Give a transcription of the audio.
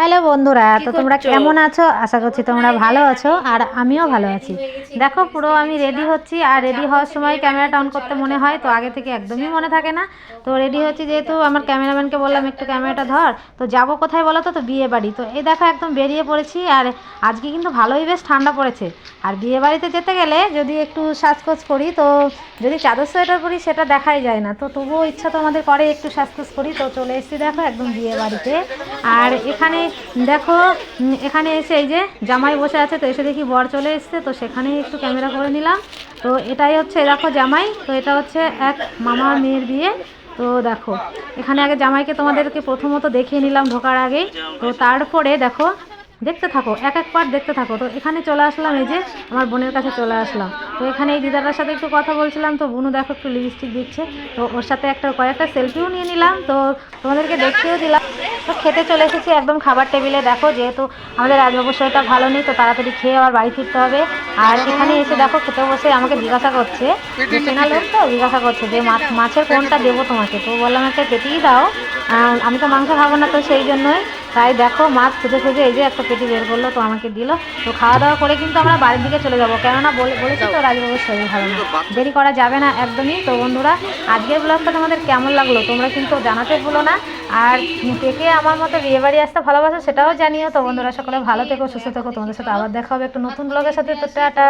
Hello বন্ধুরা তো তোমরা কেমন আছো? আশা করছি তোমরা ভালো আছো আর আমিও ভালো আছি। দেখো পুরো আমি রেডি হচ্ছি আর রেডি হওয়ার সময় ক্যামেরাটা অন করতে মনে হয় তো আগে থেকে একদমই মনে থাকে না। তো রেডি হচ্ছি যেহেতু আমার ক্যামেরাম্যানকে বললাম একটু ক্যামেরাটা ধর তো যাব কোথায় বলো তো? তো বিয়ে বাড়ি। তো এই দেখো একদম বেরিয়ে পড়েছি আর আজকে কিন্তু ভালোই বেশ ঠান্ডা পড়েছে। আর বিয়ে বাড়িতে যেতে গেলে যদি একটু সাজগোজ করি তো যদি চাদর সোয়েটার পরি সেটা দেখাই যায় না। তো তবুও ইচ্ছা তো আমাদের করে একটু সাজগোজ করি। তো চলে এসেছি দেখো একদম বিয়ে বাড়িতে। আর এখানে দেখো এখানে এসে এই যে জামাই বসে আছে, তো এসে দেখি বর চলে এসছে, তো সেখানেই একটু ক্যামেরা করে নিলাম। তো এটাই হচ্ছে, দেখো জামাই, তো এটা হচ্ছে এক মামা মেয়ের বিয়ে। তো দেখো, এখানে আগে জামাইকে তোমাদেরকে প্রথমত দেখিয়ে নিলাম ঢোকার আগেই। তো তারপরে দেখো, দেখতে থাকো, এক এক পার্ট দেখতে থাকো। তো এখানে চলে আসলাম, এই যে আমার বোনের কাছে চলে আসলাম। তো এখানে এই দিদাটার সাথে একটু কথা বলছিলাম, তো বোনও দেখো একটু লিপস্টিক দিচ্ছে। তো ওর সাথে একটা কয়েকটা সেলফিও নিয়ে নিলাম, তো তোমাদেরকে দেখতেও দিলাম। তো খেতে চলে এসেছি একদম খাবার টেবিলে। দেখো, যেহেতু আমাদের রাজবাবুর শরীরটা ভালো নেই, তো তাড়াতাড়ি খেয়ে আবার বাড়ি ফিরতে হবে। আর এখানে এসে দেখো খেতে বসে আমাকে জিজ্ঞাসা করছে। চেনা লোক তো? জিজ্ঞাসা করছে যে মাছ মাছের কোনটা দেবো তোমাকে? তো বললাম, একটা পেটিই দাও। আমি তো মাংস খাব না তো সেই জন্যই। তাই দেখো মাছ খুঁজে খুঁজে এই যে একটা পেটি বের করল, তো আমাকে দিল। তো খাওয়া দাওয়া করে কিন্তু আমরা বাড়ির দিকে চলে যাব। কেননা বলে বলেছি তো রাজবাবুর শরীর ভালো না। দেরি করা যাবে না একদমই। তো বন্ধুরা, আজকের ব্লগটা তোমাদের কেমন লাগল তোমরা কিন্তু জানাতে ভুলো না। আর কে কে আমার মতো বিয়ে বাড়ি আসতে ভালোবাসো সেটাও জানিও। তো বন্ধুরা, সকলে ভালো থেকো, সুস্থ থেকো। তোমাদের সাথে আবার দেখা হবে একটা নতুন ব্লগের সাথে। তো টাটা।